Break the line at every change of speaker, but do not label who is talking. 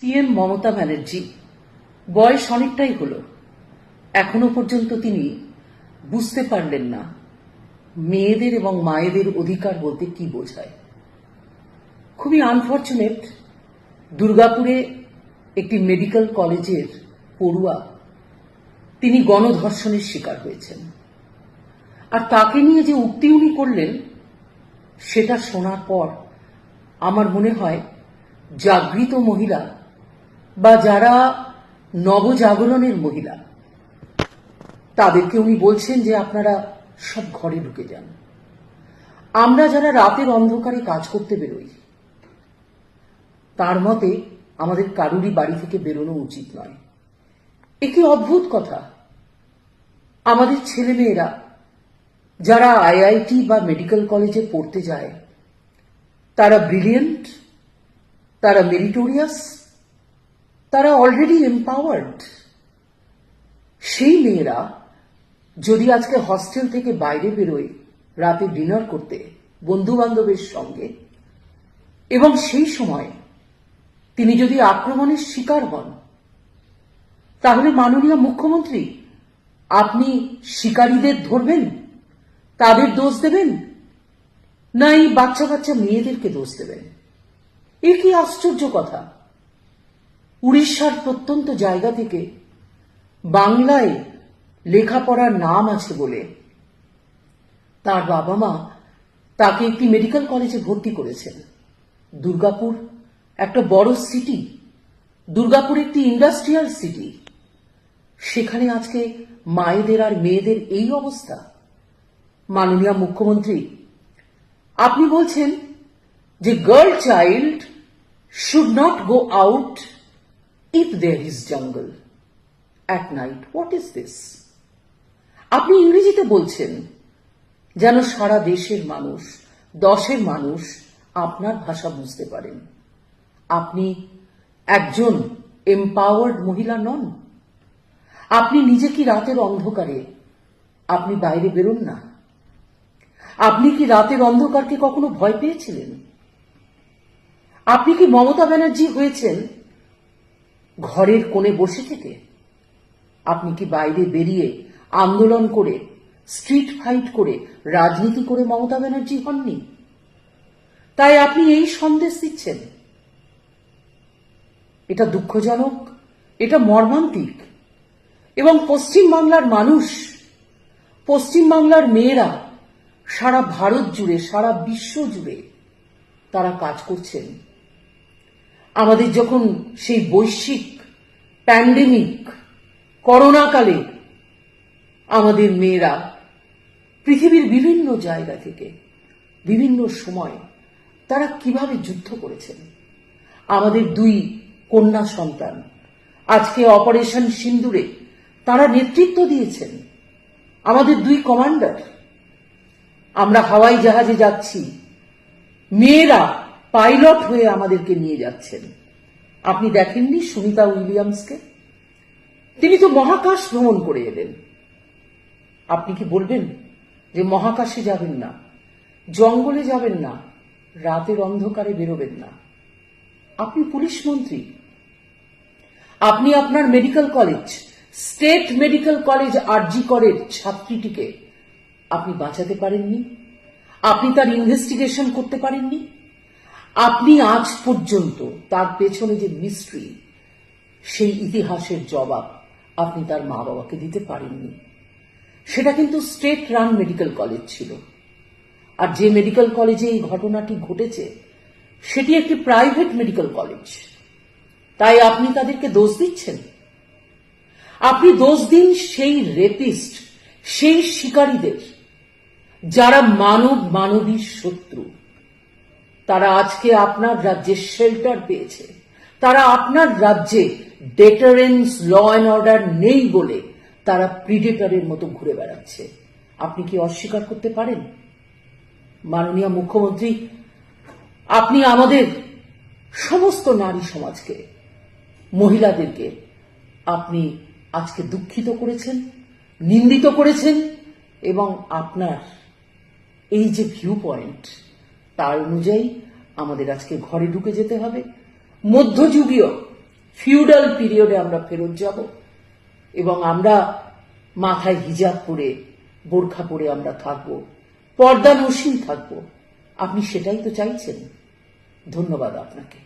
CM Mamata Banerjee. বয়স অনেকটাই হলো। এখনও পর্যন্ত তিনি বুঝতে পারলেন না মেয়েদের এবং মায়েদের অধিকার বলতে কি বোঝায়। খুবই আনফর্চুনেট দুর্গাপুরে একটি মেডিকেল কলেজের পড়ুয়া তিনি গণধর্ষণের শিকার হয়েছেন। আর তাকে নিয়ে যে উক্তি উনি করলেন, সেটা শোনার পর আমার মনে হয় জাগৃত মহিলা বা যারা নবজাগরণের মহিলা, তাদেরকে উনি বলছেন যে আপনারা সব ঘরে ঢুকে যান। আমরা যারা রাতের অন্ধকারে কাজ করতে বেরোই, তার মতে আমাদের কারুরই বাড়ি থেকে বেরোনো উচিত নয়। এ কি অদ্ভুত কথা! আমাদের ছেলেমেয়েরা যারা আইআইটি বা মেডিকেল কলেজে পড়তে যায়, তারা ব্রিলিয়েন্ট, তারা মেরিটোরিয়াস তারা অলরেডি এম্পাওয়ার্ড সেই মেয়েরা যদি আজকে হস্টেল থেকে বাইরে বেরোয় রাতে ডিনার করতে বন্ধু বান্ধবের সঙ্গে, এবং সেই সময় তিনি যদি আক্রমণের শিকার হন, তাহলে মাননীয় মুখ্যমন্ত্রী, আপনি শিকারীদের ধরবেন? তাদের দোষ দেবেন? না, এই বাচ্চা বাচ্চা মেয়েদেরকে দোষ দেবেন? এ কি আশ্চর্য কথা! উড়িষ্যার প্রত্যন্ত জায়গা থেকে বাংলায় লেখাপড়ার নাম আছে বলে তার বাবা মা তাকে একটি মেডিকেল কলেজে ভর্তি করেছেন। দুর্গাপুর, একটা বড় সিটি। দুর্গাপুর একটি ইন্ডাস্ট্রিয়াল সিটি। সেখানে আজকে মায়েদের আর মেয়েদের এই অবস্থা। মাননীয় মুখ্যমন্ত্রী, আপনি বলছেন যে girl child should not go out if there is jungle at night what is this আপনি ইংরেজিতে বলছেন, যেন সারা দেশের মানুষ, দশের মানুষ আপনার ভাষা বুঝতে পারেন। আপনি একজন এম্পাওয়ার্ড মহিলা নন। আপনি নিজে কি রাতের অন্ধকারে, আপনি বাইরে বেরোন না। আপনি কি রাতের অন্ধকারকে কখনো ভয় পেয়েছিলেন? আপনি কি মমতা ব্যানার্জি হয়েছেন? ঘরের কোণে বসে থেকে আপনি কি বাইরে বেরিয়ে আন্দোলন করে স্ট্রিট ফাইট করে, রাজনীতি করে মমতা ব্যানার্জি হননি? তাই আপনি এই সন্দেশ দিচ্ছেন। এটা দুঃখজনক, এটা মর্মান্তিক। এবং পশ্চিম বাংলার মানুষ পশ্চিম বাংলার মেয়েরা, সারা ভারত জুড়ে, সারা বিশ্ব জুড়ে তারা কাজ করছেন। আমাদের যখন সেই বৈশ্বিক প্যান্ডেমিক করোনাকালে আমাদের মেয়েরা পৃথিবীর বিভিন্ন জায়গা থেকে, বিভিন্ন সময় তারা কীভাবে যুদ্ধ করেছেন? আমাদের দুই কন্যা সন্তান, আজকে অপারেশন সিন্দুরে তারা নেতৃত্ব দিয়েছেন। আমাদের দুই কমান্ডার, আমরা হাওয়াই জাহাজে যাচ্ছি। মেয়েরা পাইলট হয়ে আমাদেরকে নিয়ে যাচ্ছেন। আপনি দেখেননি সুনিতা উইলিয়ামসকে? তিনি তো মহাকাশ ভ্রমণ করে এলেন। আপনি কি বলবেন যে মহাকাশে যাবেন না? জঙ্গলে যাবেন না? রাতের অন্ধকারে বেরোবেন না? আপনি পুলিশ মন্ত্রী। আপনি আপনার medical college, state medical college RG করের ছাত্রীটিকে আপনি বাঁচাতে পারেননি? আপনি তার ইনভেস্টিগেশন করতে পারেননি? আপনি আজ পর্যন্ত তার পেছনে যে মিস্ট্রি সেই ইতিহাসের জবাব আপনি তার মা বাবাকে দিতে পারেননি। সেটা কিন্তু স্টেট রান মেডিকেল কলেজ ছিল। আর যে মেডিকেল কলেজে এই ঘটনাটি ঘটেছে, সেটি একটি প্রাইভেট মেডিকেল কলেজ তাই আপনি তাদেরকে দোষ দিচ্ছেন? আপনি দোষ দিন সেই রেপিস্ট সেই শিকারীদের, যারা মানব মানবীর শত্রু। তারা আজকে আপনার রাজ্যে শেল্টার পেয়েছে। তারা আপনার রাজ্যে ডেটারেন্স ল অ্যান্ড অর্ডার নেই বলে তারা প্রিডেটারের মতো ঘুরে বেড়াচ্ছে। আপনি কি অস্বীকার করতে পারেন? মাননীয় মুখ্যমন্ত্রী, আপনি আমাদের সমস্ত নারী সমাজকে, মহিলাদেরকে আপনি আজকে দুঃখিত করেছেন, নিন্দিত করেছেন এবং আপনার এই যে ভিউ পয়েন্ট তার অনুযায়ী আমাদের আজকে ঘরে ঢুকে যেতে হবে। মধ্যযুগীয় ফিউডাল পিরিয়ডে আমরা ফেরত যাব এবং আমরা মাথায় হিজাব পরে, বোরখা পরে আমরা থাকব, পর্দা নসীন থাকব। আপনি সেটাই তো চাইছেন। ধন্যবাদ আপনাকে।